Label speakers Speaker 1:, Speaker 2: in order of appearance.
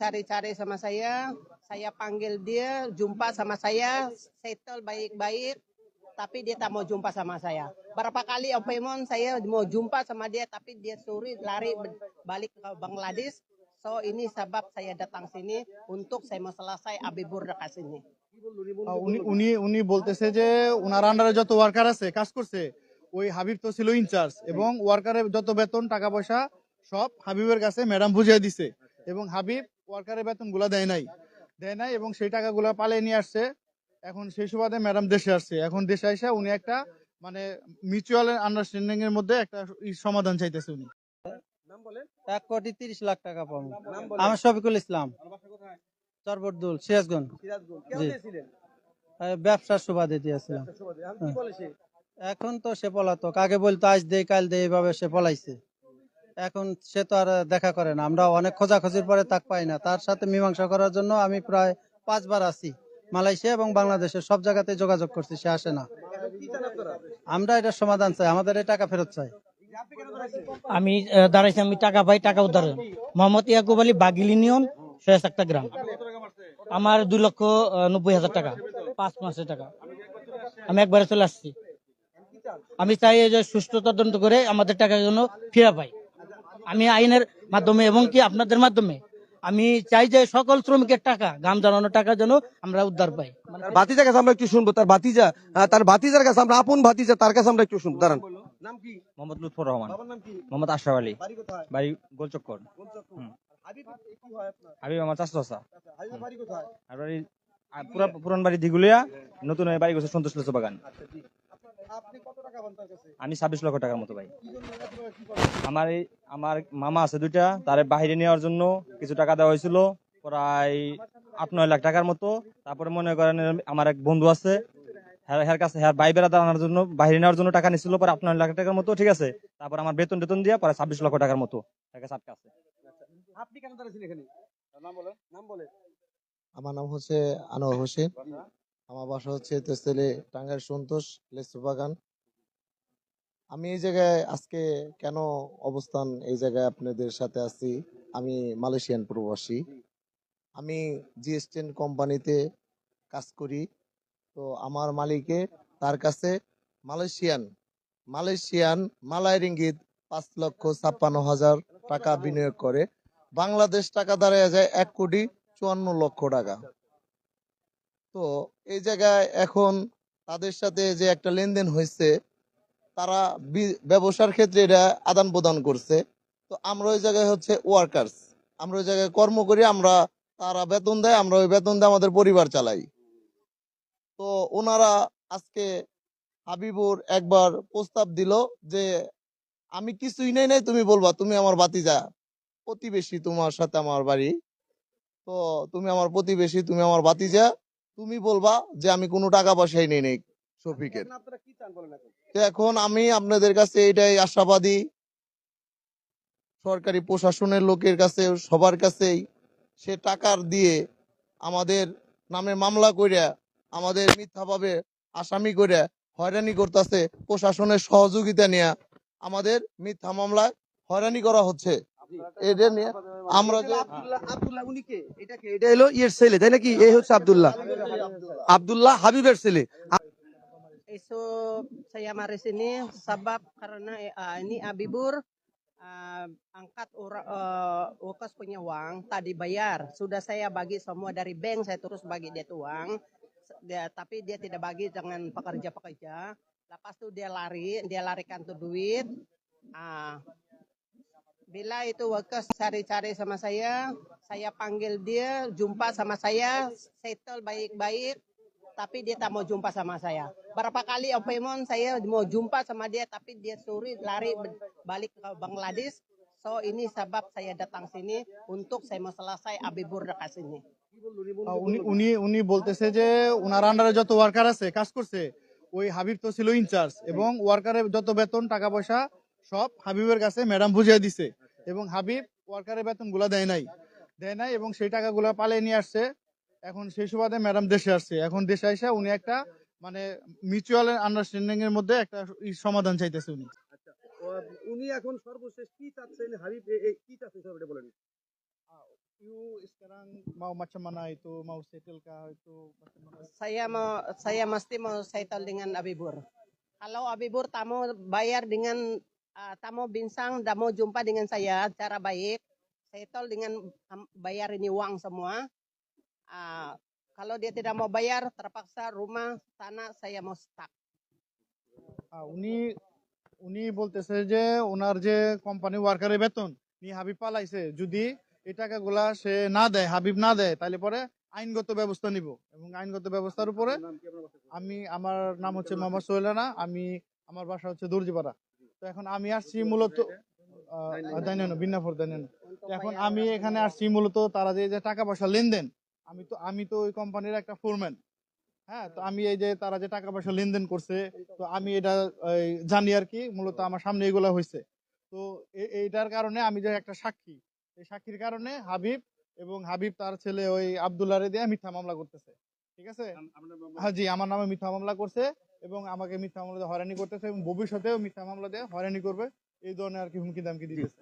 Speaker 1: cari-cari sama saya. Saya panggil dia, jumpa sama saya, settle baik-baik. Tapi dia tak mau jumpa sama saya. Berapa kali appointment saya mau jumpa sama dia, tapi dia suri lari be- balik ke Bangladesh. So ini sebab saya datang sini untuk saya mau selesai Abibur dekat sini.
Speaker 2: আহ, উনি উনি উনি বলতেছে যে ওনার আন্ডারে যত worker আছে কাজ করছে ওই হাবিব তো ছিল ইনচার্জ এবং ওয়ার্কারের যত বেতন টাকা পয়সা সব হাবিবের কাছে ম্যাডাম বুঝিয়ে দিছে এবং হাবিব ওয়ার্কারের বেতনগুলা দেয় নাই। দেয় নাই এবং সেই টাকাগুলো পালিয়ে নিয়ে আসছে। এখন সেই সুবাদে ম্যাডাম দেশে আসছে। এখন দেশে এসে উনি একটা মানে মিউচুয়াল আন্ডারস্ট্যান্ডিং এর মধ্যে একটা সমাধান চাইতেছে উনি।
Speaker 3: এক কোটি তিরিশ লাখ টাকা পাবো। আমার শফিকুল ইসলাম। চরবরদুল সিরাজগঞ্জ। ব্যবসার সুবাদে দিয়েছিলাম। এখন তো সে পলাতক। আগে বলতো আজ দেই কাল দেই এইভাবে সে পলাইছে। এখন সে তো আর দেখা করে না। আমরা অনেক খোঁজাখুঁজির পরে তাক পাই না। তার সাথে মীমাংসা করার জন্য আমি প্রায় পাঁচবার আছি। মালয়েশিয়া এবং বাংলাদেশের সব জায়গাতে যোগাযোগ করছি, সে আসে না। আমরা এটা সমাধান চাই, আমাদের এই টাকা ফেরত চাই।
Speaker 4: আমি দাঁড়াইছি, আমি টাকা পাই, টাকা উদ্ধার। মোহাম্মদ ইয়াকুব আলী, বাগিল ইউনিয়ন, সৈয়দ একটা গ্রাম। আমার দুই লক্ষ নব্বই হাজার টাকা, পাঁচ মাসের টাকা। আমি একবারে চলে আসছি। আমি চাই যে সুস্থ তদন্ত করে আমাদের টাকা যেন ফিরে পাই। আমি আইনের মাধ্যমে এবং কি আপনাদের মাধ্যমে আমি চাই যে সকল শ্রমিকের টাকা গাম জানানোর টাকা যেন আমরা উদ্ধার পাই।
Speaker 5: ভাতিজার কাছে আমরা একটু শুনব তার ভাতিজা তার ভাতিজার কাছে আমরা আপন ভাতিজা তার কাছে আমরা একটু শুনব। দাঁড়ান। নাম কি?
Speaker 6: মোহাম্মদ লুৎফর রহমান।
Speaker 5: বাবার নাম কি?
Speaker 6: মোহাম্মদ আশরাফ আলী।
Speaker 5: বাড়ি
Speaker 6: গোলচক্কর।
Speaker 5: হাবিব কি হয় আপনার?
Speaker 6: হাবিব আমার চাষা
Speaker 5: আচ্ছা,
Speaker 6: পুরান বাড়ি দিগুলিয়া নতুন এই বাড়ি গেছে সন্তোষ লেচু বাগান আমি ছাব্বিশ লক্ষ টাকার মতো ভাই? আমার এই আমার মামা আছে দুইটা তার বাইরে নেওয়ার জন্য কিছু টাকা দেওয়া হয়েছিল প্রায় আট নয় লাখ টাকার মতো। তারপরে মনে করেন আমার এক বন্ধু আছে হ্যার হ্যার কাছে হ্যার ভাই বেড়া আনার জন্য বাইরে নেওয়ার জন্য টাকা নিছিল পরে আট নয় লাখ টাকার মতো ঠিক আছে। তারপর আমার বেতন টেতন দিয়ে পরে ছাব্বিশ লক্ষ টাকার মতো টাকা সাতকা আছে।
Speaker 5: আপনি কেন দাঁড়িয়েছেন এখানে? নাম বলেন। নাম বলেন।
Speaker 7: আমার নাম হচ্ছে আনোয়ার হোসেন। আমার বাসা হচ্ছে তেসেলে টাঙ্গাইল সন্তোষ লেচু বাগান। আমি এই জায়গায় আজকে কেন অবস্থান এই জায়গায় আপনাদের সাথে আছি? আমি মালয়েশিয়ান প্রবাসী। আমি জিএসটেন কোম্পানিতে কাজ করি। তো আমার মালিকে তার কাছে মালয়েশিয়ান মালয়েশিয়ান মালয় রিঙ্গিত পাঁচ লক্ষ ছাপ্পান্ন হাজার টাকা বিনিয়োগ করে। বাংলাদেশ টাকা দাঁড়ায় যায় এক কোটি চুয়ান্ন লক্ষ টাকা। তো এই জায়গায় এখন তাদের সাথে যে একটা লেনদেন হয়েছে, তারা ব্যবসার ক্ষেত্রে এটা আদান প্রদান করছে। তো আমরা ওই জায়গায় হচ্ছে ওয়ার্কার্স আমরা ওই জায়গায় কর্ম করি, আমরা তারা বেতন দেয়, আমরা ওই বেতন দিয়ে আমাদের পরিবার চালাই। তো ওনারা আজকে হাবিবুর একবার প্রস্তাব দিল যে, আমি কিছুই নেই, নাই, তুমি বলবা, তুমি আমার বাতিজা প্রতিবেশী তোমার সাথে আমার বাড়ি। তো তুমি আমার প্রতিবেশী, তুমি আমার ভাতিজা তুমি বলবা যে আমি কোনো টাকা পয়সাই নেই নেই শফিকের।
Speaker 5: এখন
Speaker 7: আমি আপনাদের কাছে এটাই আশাবাদী। সরকারি প্রশাসনের লোকের কাছে সবার কাছেই সে টাকার দিয়ে আমাদের নামে মামলা কইরা আমাদের মিথ্যাভাবে আসামি কইরা হয়রানি করতেছে প্রশাসনের সহযোগিতা নিয়ে আমাদের মিথ্যা মামলায় হয়রানি করা হচ্ছে। এটা নিয়ে আমরা যে
Speaker 5: আব্দুল্লাহ আব্দুল্লাহ উনি কে এটা কে এটা হলো ইয়ের ছেলে তাই নাকি এই হচ্ছে আব্দুল্লাহ আব্দুল্লাহ হাবিবের ছেলে
Speaker 1: Isu saya mari sini sebab karena eh, ini Abibur eh, angkat ura- eh, ukas punya uang tadi bayar sudah saya bagi semua dari bank saya terus bagi dia tuh uang dia, tapi dia tidak bagi dengan pekerja-pekerja lepas itu dia lari dia larikan tuh duit ah bila itu workers cari-cari sama saya saya panggil dia jumpa sama saya settle baik-baik tapi dia tak mau jumpa sama saya. Berapa kali appointment saya mau jumpa sama dia, tapi dia suri lari be- balik ke Bangladesh. So ini sebab saya datang sini untuk saya mau selesai Abibur dekat sini.
Speaker 2: আহ, উনি উনি উনি বলতেছে যে ওনার আন্ডারে যত worker আছে কাজ করছে ওই হাবিব তো ছিল ইনচার্জ এবং ওয়ার্কারের যত বেতন টাকা পয়সা সব হাবিবের কাছে ম্যাডাম বুঝিয়ে দিছে। এবং হাবিব ওয়ার্কারের বেতনগুলা দেয় নাই। দেয় নাই এবং সেই টাকাগুলো পালিয়ে নিয়ে আসছে। এখন সেই সুবাদে ম্যাডাম দেশে আসছে। এখন দেশে এসে উনি একটা মানে মিউচুয়াল আন্ডারস্ট্যান্ডিং এর মধ্যে একটা সমাধান চাইতেছে উনি।
Speaker 5: উনি এখন সর্বশেষ কি চাচ্ছেন? হাবিব এ- এ- কি চাচ্ছেন সব বলেন।
Speaker 2: you sekarang mau macam mana itu mau settle kah itu macam mana?
Speaker 1: Saya mau saya mesti mau settle dengan Abibur. Kalau Abibur tamu bayar dengan ah, tamu binsang, dah mau jumpa dengan saya cara baik, settle dengan am- bayar ini uang semua. Ah, kalau dia tidak mau bayar, terpaksa rumah tanah saya mau stuck.
Speaker 2: আহ, উনি উনি বলতেছে যে ওনার যে company ওয়ার্কারের বেতন নিয়ে হাবিব পালাইছে যদি এই টাকাগুলা সে না দেয় হাবিব না দেয় তাহলে পরে আইনগত ব্যবস্থা নিব এবং আইনগত ব্যবস্থার উপরে আমি আমার নাম হচ্ছে মোহাম্মদ সোহেলানা আমি আমার বাসা হচ্ছে দর্জিপাড়া তো এখন আমি আসছি মূলত দাইনানো বিন্নাফর দাইনানো। এখন আমি এখানে আসছি মূলত তারা যে টাকা পয়সা লেনদেন আমি তো আমি তো ওই কোম্পানির একটা ফোরম্যান হ্যাঁ তো আমি এই যে তারা যে টাকা পয়সা লেনদেন করছে তো আমি এটা জানি আর কি মূলত আমার সামনে এগুলা হয়েছে তো এইটার কারণে আমি যে একটা সাক্ষী এই সাক্ষীর কারণে হাবিব এবং হাবিব তার ছেলে ওই আবদুল্লারে দিয়ে মিথ্যা মামলা করতেছে। ঠিক আছে? হ্যাঁ জি আমার নামে মিথ্যা মামলা করছে। এবং আমাকে মিথ্যা মামলা হয়রানি করতেছে এবং ভবিষ্যতেও মিথ্যা মামলা দিয়ে হয়রানি করবে, এই ধরনের আর কি হুমকি দামকি দিতেছে।